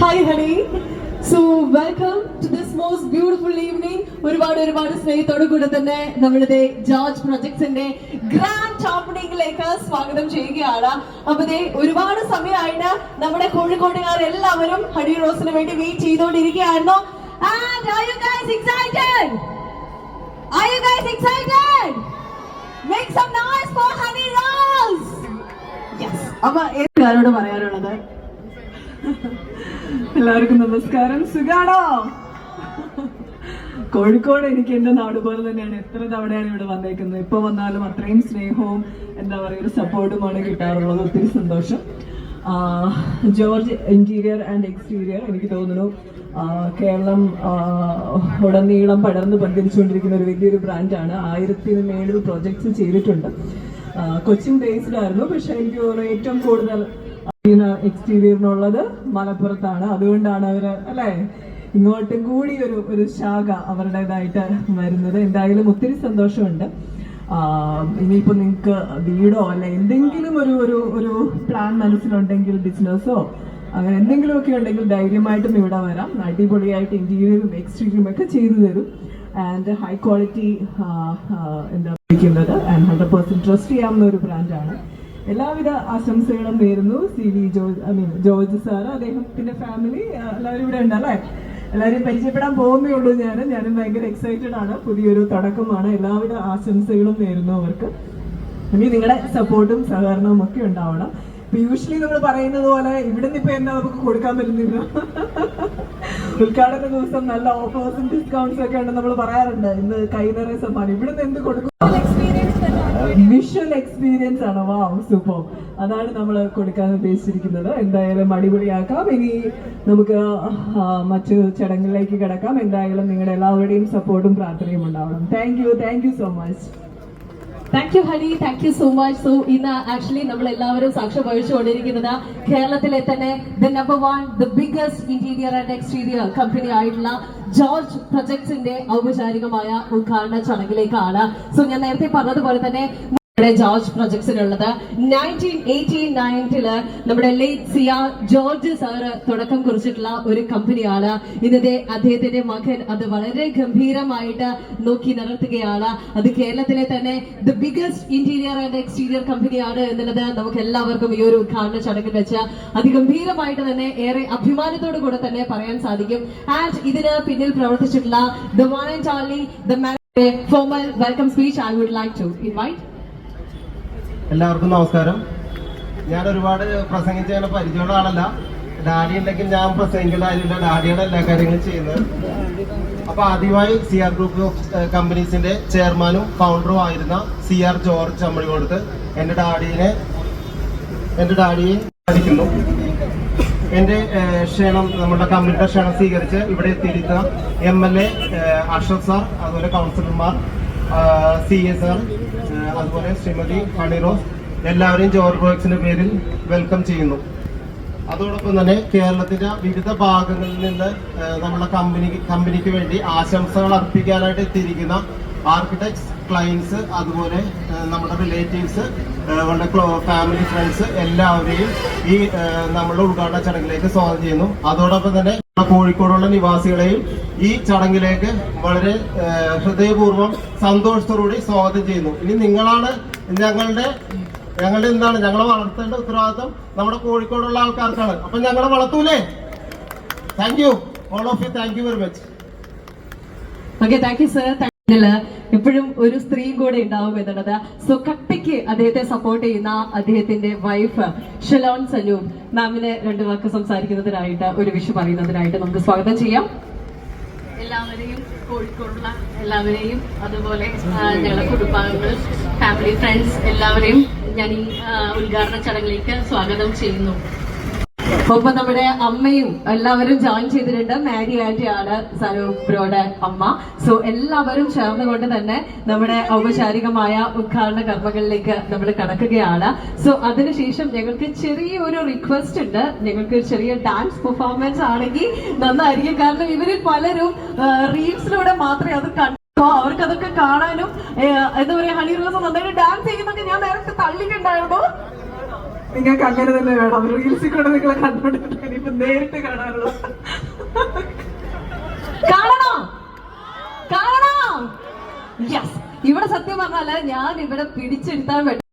Hi honey so welcome to this most beautiful evening ഒരുപാട് ഒരുപാട് സ്നേഹത്തോടു കൂടെ തന്നെ നമ്മളുടെ ജോർജ് പ്രൊജക്ട്സിന്റെ ഗ്രാൻഡ് ഓപ്പണിംഗിലേക്ക് സ്വാഗതം ചെയ്യുകയാണ് അപ്പൊ ഒരുപാട് സമയമായിട്ട് നമ്മുടെ കോഴിക്കോട്ടുകാർ എല്ലാവരും ഹണി റോസിന് വേണ്ടി വെയിറ്റ് ചെയ്തുകൊണ്ടിരിക്കുകയായിരുന്നു And are you guys excited? Are you guys excited? Make some noise for Honey Rolls! Yes. അപ്പൊ ഏതാരോട് പറയാനുള്ളത് എല്ലാവർക്കും നമസ്കാരം. സുഖാണോ? കോഴിക്കോട് എനിക്ക് എന്റെ നാട് പോലെ തന്നെയാണ്. എത്ര തവണയാണ് ഇവിടെ വന്നേക്കുന്നത്? ഇപ്പൊ വന്നാലും അത്രയും സ്നേഹവും എന്താ പറയുക ഒരു സപ്പോർട്ടുമാണ് കിട്ടാറുള്ളത്. ഒത്തിരി സന്തോഷം. ജോർജ് ഇന്റീരിയർ ആൻഡ് എക്സ്റ്റീരിയർ എനിക്ക് തോന്നുന്നു കേരളം ഉടനീളം പടർന്ന് പന്തിരിച്ചുകൊണ്ടിരിക്കുന്ന ഒരു വലിയൊരു ബ്രാൻഡാണ്. ആയിരത്തിന് മേളിൽ പ്രൊജക്ട്സ് ചെയ്തിട്ടുണ്ട്. കൊച്ചിൻ ബേസ്ഡ് ആയിരുന്നു. പക്ഷെ എനിക്ക് ഏറ്റവും കൂടുതൽ എക്സ്റ്റീരിയറിനുള്ളത് മലപ്പുറത്താണ്. അതുകൊണ്ടാണ് അവർ അല്ലെ? ഇങ്ങോട്ടും കൂടി ഒരു ഒരു ശാഖ അവരുടേതായിട്ട് വരുന്നത്. എന്തായാലും ഒത്തിരി സന്തോഷമുണ്ട്. ഇനിയിപ്പോൾ ഇനിയിപ്പോ നിങ്ങൾക്ക് വീടോ അല്ലെ എന്തെങ്കിലും ഒരു ഒരു ഒരു പ്ലാൻ മനസ്സിലുണ്ടെങ്കിൽ ബിസിനസ്സോ അങ്ങനെ എന്തെങ്കിലുമൊക്കെ ഉണ്ടെങ്കിൽ ധൈര്യമായിട്ടും ഇവിടെ വരാം. അടിപൊളിയായിട്ട് ഇന്റീരിയറും എക്സ്റ്റീരിയറും ഒക്കെ ചെയ്തു തരും. ആൻഡ് ഹൈ ക്വാളിറ്റി എന്താ വിളിക്കുന്നത്? ആൻഡ് ഹൺഡ്രഡ് പെർസെന്റ് ട്രസ്റ്റ് ചെയ്യാവുന്ന ഒരു ബ്രാൻഡാണ് എല്ലാവിധ ആശംസകളും നേരുന്നു. C V George I mean George sir അദ്ദേഹത്തിന്റെ ഫാമിലി എല്ലാവരും ഇവിടെ ഉണ്ട് അല്ലേ എല്ലാവരും പരിചയപ്പെടാൻ പോകുന്നേ ഉള്ളൂ ഞാൻ. ഞാനും ഭയങ്കര എക്സൈറ്റഡ് ആണ്. പുതിയൊരു തുടക്കമാണ്. എല്ലാവിധ ആശംസകളും നേരുന്നു അവർക്ക്. ഇനി നിങ്ങളുടെ സപ്പോർട്ടും സഹകരണവും ഒക്കെ ഉണ്ടാവണം. യൂഷ്വലി നമ്മൾ പറയുന്നത് പോലെ ഇവിടെ നിന്ന് ഇപ്പൊ എന്താ നമുക്ക് കൊടുക്കാൻ പറ്റുന്നില്ല. ഉദ്ഘാടന ദിവസം നല്ല ഓഫേഴ്സും ഡിസ്കൗണ്ട്സും ഒക്കെ ഉണ്ട് നമ്മൾ പറയാറുണ്ട്. ഇന്ന് കൈ നിറയെ സമ്മാനം. ഇവിടുന്ന് എന്ത് കൊടുക്കും? വിഷ്വൽ എക്സ്പീരിയൻസ് ആണ്. വാ സൂപ്പർ അതാണ് നമ്മൾ കൊടുക്കാൻ ഉദ്ദേശിച്ചിരിക്കുന്നത്. എന്തായാലും അടിപൊളിയാക്കാം. ഇനി നമുക്ക് മറ്റു ചടങ്ങിലേക്ക് കിടക്കാം. എന്തായാലും നിങ്ങളുടെ എല്ലാവരുടെയും സപ്പോർട്ടും പ്രാർത്ഥനയും ഉണ്ടാവണം. Thank you thank you so much thank you honey thank you so much so ഇന്ന് ആക്ച്വലി നമ്മൾ എല്ലാവരും സാക്ഷ്യം വഹിച്ചുകൊണ്ടിരിക്കുന്നത് കേരളത്തിലെ തന്നെ the number one the biggest interior and exterior company ആയിട്ടുള്ള ജോർജ് പ്രൊജക്ട്സിന്റെ ഔപചാരികമായ ഉദ്ഘാടന ചടങ്ങിലേക്കാണ്. സോ ഞാൻ നേരത്തെ പറഞ്ഞതുപോലെ തന്നെ ജോർജ് പ്രൊജക്ട്സിനുള്ളത് നയന്റീൻ എയ്റ്റി നയന്റിൽ നമ്മുടെ ലേറ്റ് സിയ ജോർജ് സാറ് തുടക്കം കുറിച്ചിട്ടുള്ള ഒരു കമ്പനിയാണ്. ഇന്നത്തെ അദ്ദേഹത്തിന്റെ മകൻ അത് വളരെ ഗംഭീരമായിട്ട് നോക്കി നടത്തുകയാണ് അത് കേരളത്തിലെ തന്നെ the biggest interior and exterior കമ്പനിയാണ് എന്നുള്ളത് നമുക്ക് എല്ലാവർക്കും ഈ ഒരു ഉദ്ഘാടന ചടങ്ങിൽ വെച്ച് അതിഗംഭീരമായിട്ട് തന്നെ ഏറെ അഭിമാനത്തോടു കൂടെ തന്നെ പറയാൻ സാധിക്കും. ആൻഡ് ഇതിന് പിന്നിൽ പ്രവർത്തിച്ചിട്ടുള്ള the one and only the man formal welcome speech I would like to invite എല്ലാവർക്കും നമസ്കാരം. ഞാൻ ഒരുപാട് പ്രസംഗിച്ചതിനെ പരിചയമുള്ള ആളല്ല ഡാഡി ഉണ്ടെങ്കിൽ ഞാൻ പ്രസംഗിക്കേണ്ട കാര്യമില്ല ഡാഡിയാണ് എല്ലാ കാര്യങ്ങളും ചെയ്യുന്നത്. അപ്പൊ ആദ്യമായി സി ആർ ഗ്രൂപ്പ് ഓഫ് കമ്പനീസിന്റെ ചെയർമാനും ഫൗണ്ടറും ആയിരുന്ന സി ആർ ജോർജ് ചമ്മഴികൊടുത്ത് എന്റെ ഡാഡിനെ എന്റെ ഡാഡിയെ സാധിക്കുന്നു എന്റെ ക്ഷണം നമ്മുടെ കമ്പനിയുടെ ക്ഷണം സ്വീകരിച്ച് ഇവിടെ എത്തിയിരിക്കുന്ന M L A Ashraf sir അതുപോലെ കൗൺസിലർമാർ സി എ സാർ അതുപോലെ ശ്രീമതി ഹണിറോസ് എല്ലാവരെയും ജോർജ് വർക്സിന്റെ പേരിൽ വെൽക്കം ചെയ്യുന്നു. അതോടൊപ്പം തന്നെ കേരളത്തിന്റെ വിവിധ ഭാഗങ്ങളിൽ നിന്ന് നമ്മുടെ കമ്പനി കമ്പനിക്ക് വേണ്ടി ആശംസകൾ അർപ്പിക്കാനായിട്ട് എത്തിയിരിക്കുന്ന ആർക്കിടെക്ട്സ് ക്ലയൻസ് അതുപോലെ നമ്മുടെ റിലേറ്റീവ്സ് നമ്മുടെ ഫാമിലി ഫ്രണ്ട്സ് എല്ലാവരെയും ഈ നമ്മുടെ ഉദ്ഘാടന ചടങ്ങിലേക്ക് സ്വാഗതം ചെയ്യുന്നു. അതോടൊപ്പം തന്നെ കോഴിക്കോടുള്ള നിവാസികളെയും ഈ ചടങ്ങിലേക്ക് വളരെ ഹൃദയപൂർവം സന്തോഷത്തോടുകൂടി സ്വാഗതം ചെയ്യുന്നു. ഇനി നിങ്ങളാണ് ഞങ്ങളുടെ ഞങ്ങളുടെ എന്താണ് ഞങ്ങളെ വളർത്തേണ്ട ഉത്തരവാദിത്വം നമ്മുടെ കോഴിക്കോടുള്ള ആൾക്കാർക്കാണ്. അപ്പൊ ഞങ്ങളെ വളർത്തൂലേ? Thank you all of you thank you very much okay thank you sir എപ്പോഴും ഒരു സ്ത്രീയും കൂടെ ഉണ്ടാവും എന്നുള്ളത്. സോ കട്ടിക്ക് അദ്ദേഹത്തെ സപ്പോർട്ട് ചെയ്യുന്ന അദ്ദേഹത്തിന്റെ വൈഫ് ഷെലോൺ സനു മാമിനെ രണ്ടു വാക്ക് സംസാരിക്കുന്നതിനായിട്ട് ഒരു വിഷു പറയുന്നതിനായിട്ട് നമുക്ക് സ്വാഗതം ചെയ്യാം. എല്ലാവരെയും കോഴിക്കോടുള്ള എല്ലാവരെയും അതുപോലെ ഞങ്ങളുടെ കുടുംബാംഗങ്ങൾ ഫാമിലി ഫ്രണ്ട്സ് എല്ലാവരെയും ഞാൻ ഈ ഉദ്ഘാടന ചടങ്ങിലേക്ക് സ്വാഗതം ചെയ്യുന്നു. ഒപ്പം നമ്മുടെ അമ്മയും എല്ലാവരും ജോയിൻ ചെയ്തിട്ടുണ്ട്. മാരി ആന്റി ആണ് ബ്രോയുടെ അമ്മ. സോ എല്ലാവരും ചേർന്നുകൊണ്ട് തന്നെ നമ്മുടെ ഔപചാരികമായ ഉദ്ഘാടന കർമ്മങ്ങളിലേക്ക് നമ്മൾ കടക്കുകയാണ്. സോ അതിനുശേഷം ഞങ്ങൾക്ക് ചെറിയൊരു റിക്വസ്റ്റ് ഉണ്ട്. ഞങ്ങൾക്ക് ചെറിയ ഡാൻസ് പെർഫോമൻസ് ആണെങ്കിൽ നന്നായിരിക്കും. കാരണം ഇവരിൽ പലരും റീൽസിലൂടെ മാത്രമേ അത് കണ്ടു. അപ്പൊ അവർക്ക് അതൊക്കെ കാണാനും എന്താ പറയാ ഹണി റോസ് നന്നായിട്ട് ഡാൻസ് ചെയ്യുന്നൊക്കെ ഞാൻ നേരത്തെ തള്ളിയിട്ടുണ്ടായിരുന്നു. നിങ്ങൾക്ക് അങ്ങനെ തന്നെ വേണം. റീൽസിൽ കൂടെ നിങ്ങളെ കണ്ടോണ്ടിരിക്കാൻ ഇപ്പൊ നേരിട്ട് കാണാറുള്ളൂ ഇവിടെ സത്യം പറഞ്ഞാൽ ഞാൻ ഇവിടെ പിടിച്ചെടുത്താൻ വേണ്ടി